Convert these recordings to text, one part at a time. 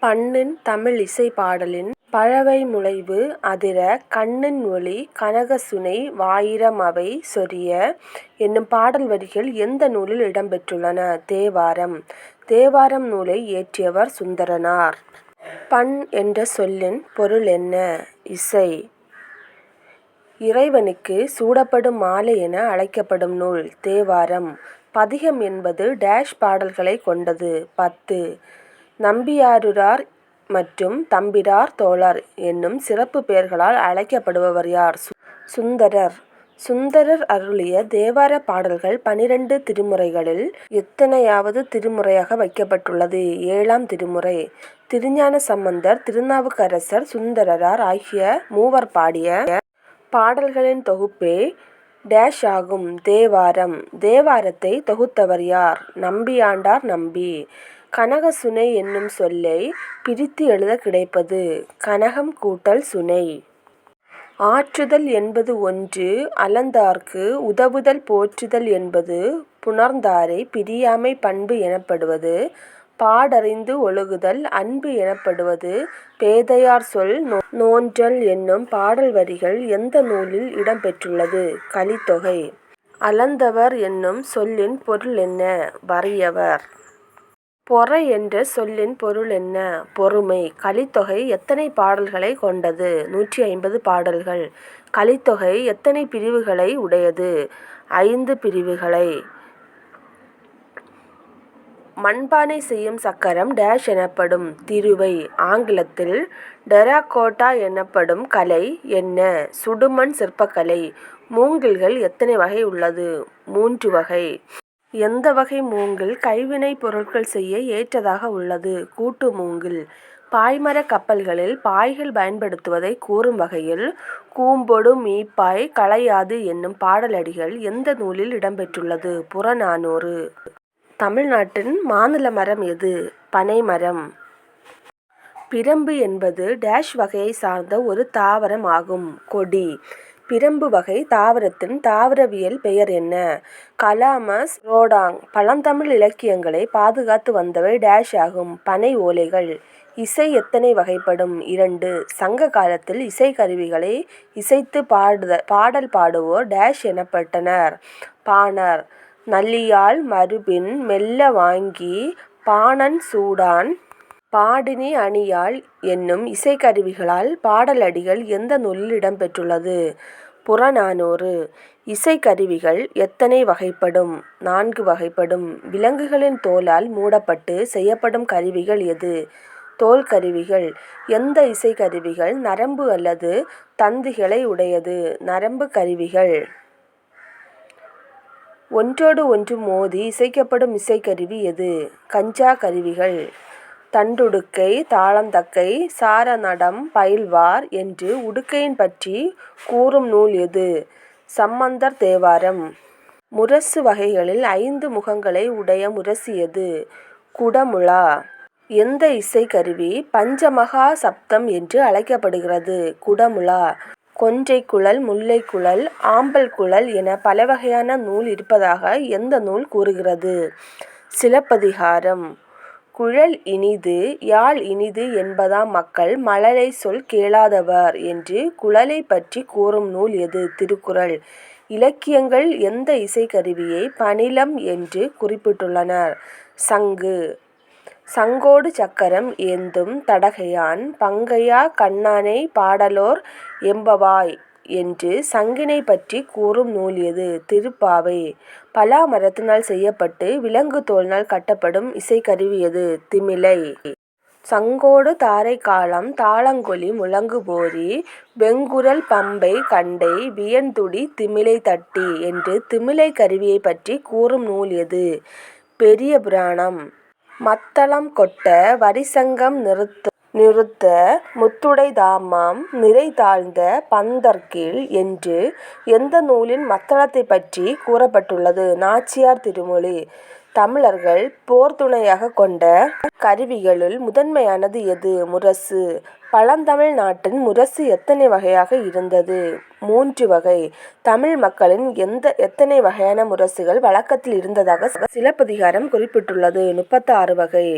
பண்ணின் இசை பாடலின் பழவை முளைவு அதிர கண்ணின் ஒளி கனகசுனை வாயிரமவை சொரிய என்னும் பாடல் வரிகள் எந்த நூலில் இடம்பெற்றுள்ளன? தேவாரம். தேவாரம் நூலை இயற்றியவர் சுந்தரனார். பண் என்ற சொல்லின் பொருள் என்ன இசை. இறைவனுக்கு சூடப்படும் மாலை என அழைக்கப்படும் நூல் தேவாரம். பதிகம் என்பது டேஷ் பாடல்களைக் கொண்டது. பத்து. நம்பியாருரார் மற்றும் தம்பிரார் தோழர் என்னும் சிறப்புப் பெயர்களால் அழைக்கப்படுபவர் யார்? சுந்தரர். சுந்தரர் அருளிய தேவாரப் பாடல்கள் பன்னிரண்டு திருமுறைகளில் எத்தனையாவது திருமுறையாக வைக்கப்பட்டுள்ளது? ஏழாம் திருமுறை. திருஞான சம்பந்தர் திருநாவுக்கரசர் சுந்தரரார் ஆகிய மூவர் பாடிய பாடல்களின் தொகுப்பே டேஷ் ஆகும் தேவாரம். தேவாரத்தை தொகுத்தவர் யார்? நம்பியாண்டார் நம்பி. கனக சுனை என்னும் சொல்லை பிரித்து எழுதக் கிடைப்பது. கனகம் கூட்டல் சுனை. ஆற்றுதல் என்பது ஒன்று அளந்தார்க்கு உதவுதல் போற்றுதல் என்பது புணர்ந்தாரை பிரியாமை பண்பு எனப்படுவது. பாடறிந்து ஒழுகுதல் அன்பு எனப்படுவது. பேதையார் சொல் நோன்றல் என்னும் பாடல் வரிகள் எந்த நூலில் இடம்பெற்றுள்ளது கலித்தொகை. அளந்தவர் என்னும் சொல்லின் பொருள் என்ன வறியவர். பொறை என்ற சொல்லின் பொருள் என்ன பொறுமை. கலித்தொகை எத்தனை பாடல்களைக் கொண்டது? நூற்றி ஐம்பது பாடல்கள். கலித்தொகை எத்தனை பிரிவுகளை உடையது? ஐந்து பிரிவுகளை. மண்பானை செய்யும் சக்கரம் டேஷ் எனப்படும்? திருவை. ஆங்கிலத்தில் டெராகோட்டா எனப்படும் கலை என்ன? சுடுமண் சிற்பக்கலை. மூங்கில்கள் எத்தனை வகை உள்ளது? மூன்று வகை. எந்த வகை மூங்கில் கைவினைப் பொருட்கள் செய்ய ஏற்றதாக உள்ளது? கூட்டு மூங்கில். பாய்மரக் கப்பல்களில் பாய்கள் பயன்படுத்துவதைக் கூறும் வகையில் கூம்பொடு மீப்பாய் களையாது என்னும் பாடலடிகள் எந்த நூலில் இடம்பெற்றுள்ளது? புறநானூறு. தமிழ்நாட்டின் மாநில மரம் எது? பனை மரம். பிரம்பு என்பது டேஷ் வகையை சார்ந்த ஒரு தாவரம் ஆகும். கொடி. பிரம்பு வகை தாவரத்தின் தாவரவியல் பெயர் என்ன? கலாமஸ் ரோடாங். பழந்தமிழ் இலக்கியங்களை பாதுகாத்து வந்தவை டேஷ் ஆகும்? பனை ஓலைகள். இசை எத்தனை வகைப்படும்? இரண்டு. சங்க காலத்தில் இசைக்கருவிகளை பாடுத பாடல் பாடுவோர் டேஷ் எனப்பட்டனர்? பாணர். நல்லியால் மருபின் மெல்ல வாங்கி பாணன் சூடான். பாடினி அணியாள் என்னும் இசைக்கருவிகளால் பாடலடிகள் எந்த நூலில் இடம்பெற்றுள்ளது? புறநானூறு. இசைக்கருவிகள் எத்தனை வகைப்படும்? நான்கு வகைப்படும். விலங்குகளின் தோலால் மூடப்பட்டு செய்யப்படும் கருவிகள் எது? தோல் கருவிகள். எந்த இசைக்கருவிகள் நரம்பு அல்லது தந்திகளை உடையது? நரம்புக் கருவிகள். ஒன்றோடு ஒன்று மோதி இசைக்கப்படும் இசைக்கருவி எது? கஞ்சா கருவிகள். தண்டுடுக்கை தாளந்தக்கை சாரநடம் பயில்வார் என்று உடுக்கையின் பற்றி கூறும் நூல் எது? சம்பந்தர் தேவாரம். முரசு வகைகளில் ஐந்து முகங்களை உடைய முரசு எது? குடமுழா. எந்த இசைக்கருவி பஞ்சமகா சப்தம் என்று அழைக்கப்படுகிறது? குடமுழா. கொன்றை குழல் முல்லை குழல் ஆம்பல் குழல் என பல வகையான நூல் இருப்பதாக எந்த நூல் கூறுகிறது? சிலப்பதிகாரம். குழல் இனிது யாழ் இனிது என்பதாம் மக்கள் மழலைச் சொல் கேளாதவர் என்று குழலைப் பற்றிக் கூறும் நூல் எது? திருக்குறள். இலக்கியங்கள் எந்த இசைக்கருவியை பணிலம் என்று குறிப்பிட்டுள்ளனர் சங்கு. சங்கொடு சக்கரம் ஏந்தும் தடகையான் பங்கையா கண்ணானை பாடலோர் எம்பவாய் என்று சங்கினை பற்றி கூறும் நூல் எது? திருப்பாவை. பலா மரத்தினால் செய்யப்பட்டு விலங்கு தோலினால் கட்டப்படும் இசைக்கருவி எது? திமிலை. சங்கொடு தாரைக்காலம் முழங்கு போரி வெங்குரல் பம்பை கண்டை வியன்துடி திமிலை தட்டி என்று திமிலைக் கருவியைப் பற்றி கூறும் நூல் எது? பெரிய புராணம். மத்தளம் கொட்ட வரிசங்கம் நிறுத்த முத்துடை தாமாம் நிறை தாழ்ந்த பந்தர்கீழ் என்று எந்த நூலின் மத்தளத்தைப் பற்றிக் கூறப்பட்டுள்ளது? நாச்சியார் திருமொழி. தமிழர்கள் போர்த்துணையாக கொண்ட கருவிகளுள் முதன்மையானது எது? முரசு. பழந்தமிழ் நாட்டின் முரசு எத்தனை வகையாக இருந்தது? மூன்று வகை. தமிழ் மக்களின் எத்தனை வகையான முரசுகள் வழக்கத்தில் இருந்ததாக சிலப்பதிகாரம் குறிப்பிட்டுள்ளது? முப்பத்தாறு வகை.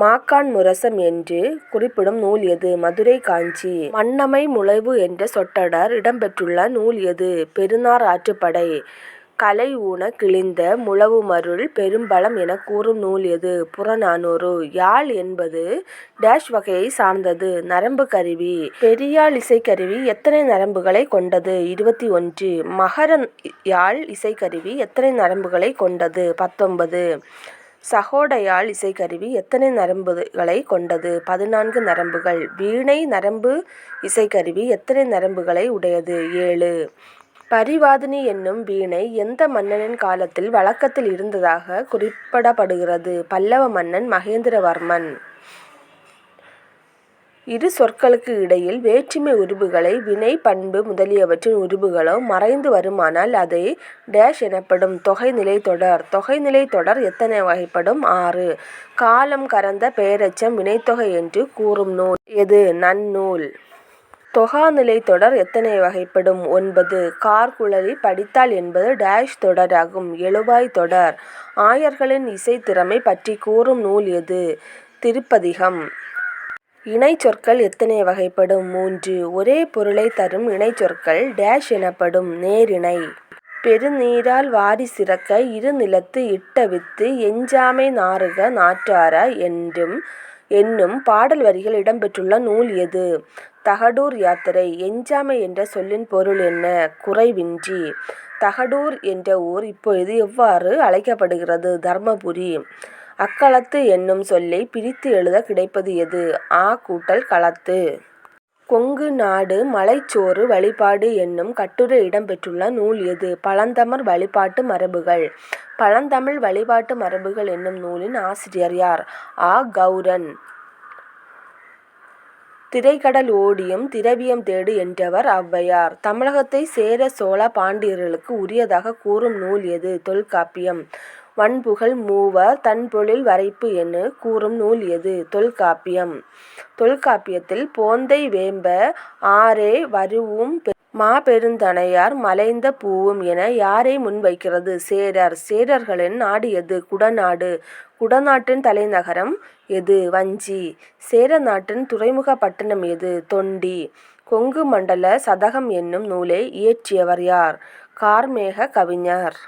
மாக்கான் முரசம் என்று குறிப்பிடும் நூல் எது? மதுரை காஞ்சி. மன்னமை முளைவு என்ற சொற்றொடர் இடம்பெற்றுள்ள நூல் எது? பெருநார் ஆற்றுப்படை. கலை ஊனக் கிழிந்த முழவுமருள் பெரும்பலம் எனக் கூறும் நூல் எது? புறநானூறு. யாழ் என்பது டேஷ் வகையைச் சார்ந்தது? நரம்புக் கருவி. பெரியாழ் இசைக்கருவி எத்தனை நரம்புகளைக் கொண்டது? இருபத்தி ஒன்று. மகர யாழ் இசைக்கருவி எத்தனை நரம்புகளைக் கொண்டது? பத்தொன்பது. சகோட யாழ் இசைக்கருவி எத்தனை நரம்புகளைக் கொண்டது? பதினான்கு நரம்புகள். வீணை நரம்பு இசைக்கருவி எத்தனை நரம்புகளை உடையது? ஏழு. பரிவாதினி என்னும் வீணை எந்த மன்னனின் காலத்தில் வழக்கத்தில் இருந்ததாக குறிப்பிடப்படுகிறது? பல்லவ மன்னன் மகேந்திரவர்மன். இரு சொற்களுக்கு இடையில் வேற்றுமை உருபுகளை வினை பண்பு முதலியவற்றின் உருபுகளோ மறைந்து வருமானால் அதை டேஷ் எனப்படும். தொகைநிலைத் தொடர். தொகைநிலைத் தொடர் எத்தனை வகைப்படும்? ஆறு. காலம் கறந்த பெயரச்சம் வினைத்தொகை என்று கூறும் நூல் எது? நன்னூல். தொகாநிலை தொடர் எத்தனை வகைப்படும்? ஒன்பது. கார்குழலி படித்தால் என்பது டேஷ் தொடராகும்? எழுவாய் தொடர். ஆயர்களின் இசை திறமை பற்றி கூறும் நூல் எது? திருப்பதிகம். இணைச்சொற்கள் எத்தனை வகைப்படும்? மூன்று. ஒரே பொருளை தரும் இணைச்சொற்கள் எனப்படும்? நேரிணை. பெருநீரால் வாரி சிறக்க இரு நிலத்து இட்ட வித்து எஞ்சாமை நாறுக நாற்றார என்றும் என்னும் பாடல் வரிகள் இடம்பெற்றுள்ள நூல் எது? தகடூர் யாத்திரை. எஞ்சாமை என்ற சொல்லின் பொருள் என்ன? குறைவின்றி. தகடூர் என்ற ஊர் இப்பொழுது எவ்வாறு அழைக்கப்படுகிறது? தர்மபுரி. அக்களத்து என்னும் சொல்லை பிரித்து எழுதக் கிடைப்பது எது? ஆ கூட்டல் களத்து. கொங்கு நாடு மலைச்சோறு வழிபாடு என்னும் கட்டுரை இடம்பெற்றுள்ள நூல் எது? பழந்தமிழ் வழிபாட்டு மரபுகள். பழந்தமிழ் வழிபாட்டு மரபுகள் என்னும் நூலின் ஆசிரியர் யார்? ஆ. கௌரன். திரைக்கடல் ஓடியும் திரவியம் தேடு என்றவர் ஔவையார். தமிழகத்தை சேர சோழ பாண்டியர்களுக்கு உரியதாகக் கூறும் நூல் எது? தொல்காப்பியம். வன்புகழ் மூவர் தன்பொழில் வரைப்பு என்று கூறும் நூல் எது? தொல்காப்பியம். தொல்காப்பியத்தில் போந்தை வேம்ப ஆரே வரூஉம் மாபெருந்தனையார் மலைந்த பூவும் என யாரை முன்வைக்கிறது? சேரர். சேரர்களின் நாடு எது? குடநாடு. குடநாட்டின் தலைநகரம் எது? வஞ்சி. சேர நாட்டின் துறைமுக பட்டணம் எது? தொண்டி. கொங்கு மண்டல சதகம் என்னும் நூலை இயற்றியவர் யார்? கார்மேக கவிஞர்.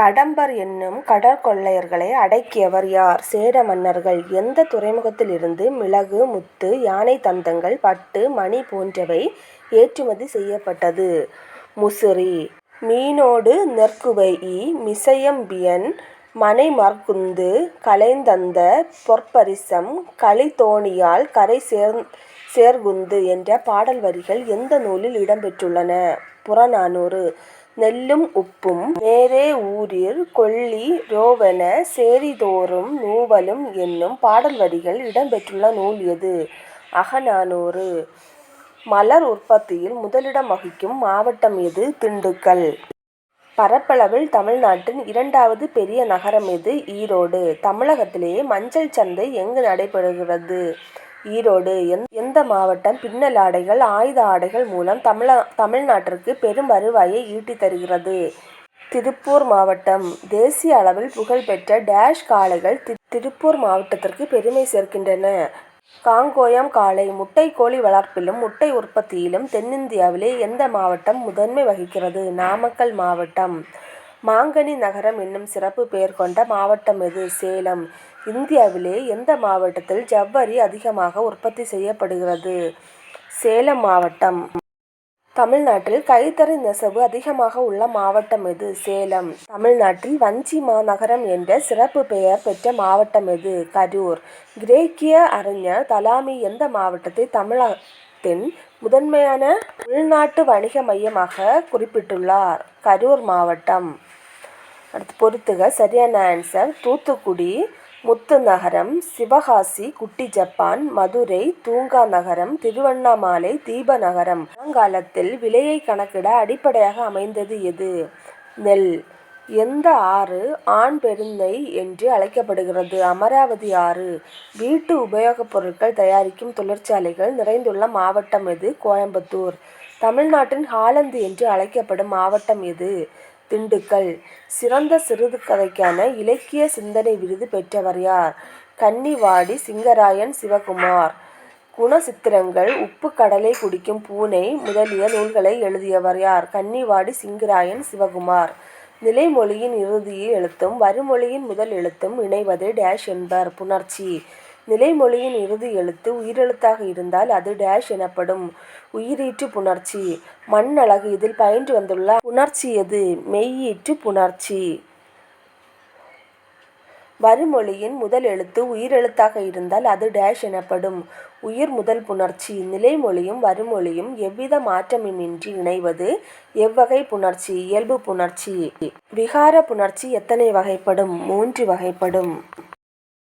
கடம்பர் என்னும் கடற்கொள்ளையர்களை அடக்கியவர் யார்? சேர மன்னர்கள். எந்தத் துறைமுகத்திலிருந்து மிளகு, முத்து, யானைத் தந்தங்கள், பட்டு, மணி போன்றவை ஏற்றுமதி செய்யப்பட்டது? முசிறி. மீனோடு நெற்குவைஇ மிசையம்பியன் மனைமருங்குந்து கலைந்தந்த பொற்பரிசம் கலிதோணியால் கரை சேர்குந்து என்ற பாடல் வரிகள் எந்த நூலில் இடம்பெற்றுள்ளன? புறநானூறு. நெல்லும் உப்பும் நேரே ஊரிற் கொள்ளி றோவெனச் சேரிதோறும் நுவலும் என்னும் பாடல் வரிகள் இடம்பெற்றுள்ள நூல் எது? அகநானூறு. மலர் உற்பத்தியில் முதலிடம் வகிக்கும் மாவட்டம் எது? திண்டுக்கல். பரப்பளவில் தமிழ்நாட்டின் இரண்டாவது பெரிய நகரம் எது? ஈரோடு. தமிழகத்திலேயே மஞ்சள் சந்தை எங்கு நடைபெறுகிறது? ஈரோடு. எந்த மாவட்டம் பின்னல் ஆடைகள் ஆயுத ஆடைகள் மூலம் தமிழ தமிழ்நாட்டிற்கு பெரும் வருவாயை ஈட்டித் தருகிறது? திருப்பூர் மாவட்டம். தேசிய அளவில் புகழ்பெற்ற டேஷ் காளைகள் திருப்பூர் மாவட்டத்திற்கு பெருமை சேர்க்கின்றன? காங்கோயம் காளை. முட்டை கோழி வளர்ப்பிலும் முட்டை உற்பத்தியிலும் தென்னிந்தியாவிலே எந்த மாவட்டம் முதன்மை வகிக்கிறது? நாமக்கல் மாவட்டம். மாங்கனி நகரம் என்னும் சிறப்பு பெயர் கொண்ட மாவட்டம் எது? சேலம். இந்தியாவிலே எந்த மாவட்டத்தில் ஜவ்வரி அதிகமாக உற்பத்தி செய்யப்படுகிறது? சேலம் மாவட்டம். தமிழ்நாட்டில் கைத்தறி நெசவு அதிகமாக உள்ள மாவட்டம் எது? சேலம். தமிழ்நாட்டில் வஞ்சி மாநகரம் என்ற சிறப்பு பெயர் பெற்ற மாவட்டம் எது? கரூர். கிரேக்கிய அறிஞர் தலாமி எந்த மாவட்டத்தை தமிழகத்தின் முதன்மையான உள்நாட்டு வணிக மையமாக குறிப்பிட்டுள்ளார்? கரூர் மாவட்டம். அடுத்து பொறுத்துக சரியான ஆன்சர் தூத்துக்குடி முத்து நகரம் சிவகாசி குட்டி ஜப்பான் மதுரை தூங்கா நகரம் திருவண்ணாமலை தீப நகரம் பழங்காலத்தில் விலையை கணக்கிட அடிப்படையாக அமைந்தது எது? நெல். எந்த ஆறு ஆண் பெருந்தை என்று அழைக்கப்படுகிறது? அமராவதி ஆறு. வீட்டு உபயோகப் பொருட்கள் தயாரிக்கும் தொழிற்சாலைகள் நிறைந்துள்ள மாவட்டம் எது? கோயம்புத்தூர். தமிழ்நாட்டின் ஹாலந்து என்று அழைக்கப்படும் மாவட்டம் எது? திண்டுக்கல். சிறந்த சிறுகதைக்கான இலக்கிய சிந்தனை விருது பெற்றவர் யார்? கன்னிவாடி சிங்கராயன் சிவகுமார். குணசித்திரங்கள் உப்பு கடலை குடிக்கும் பூனை முதலிய நூல்களை எழுதியவர் யார்? கன்னிவாடி சிங்கராயன் சிவகுமார். நிலைமொழியின் இறுதி எழுத்தும் வறுமொழியின் முதல் எழுத்தும் இணைவது டேஷ் என்பர்? புணர்ச்சி. நிலைமொழியின் இறுதி எழுத்து உயிரெழுத்தாக இருந்தால் அது டேஷ் எனப்படும்? உயிரீற்று புணர்ச்சி. மண் அழகு இதில் பயின்று வந்துள்ள புணர்ச்சி எது? மெய்யீற்று புணர்ச்சி. வறுமொழியின் முதல் எழுத்து உயிரெழுத்தாக இருந்தால் அது டேஷ் எனப்படும்? உயிர் முதல் புணர்ச்சி. நிலைமொழியும் வறுமொழியும் எவ்வித மாற்றமுமின்றி இணைவது எவ்வகை புணர்ச்சி? இயல்பு புணர்ச்சி. விகார புணர்ச்சி எத்தனை வகைப்படும்? மூன்று வகைப்படும்.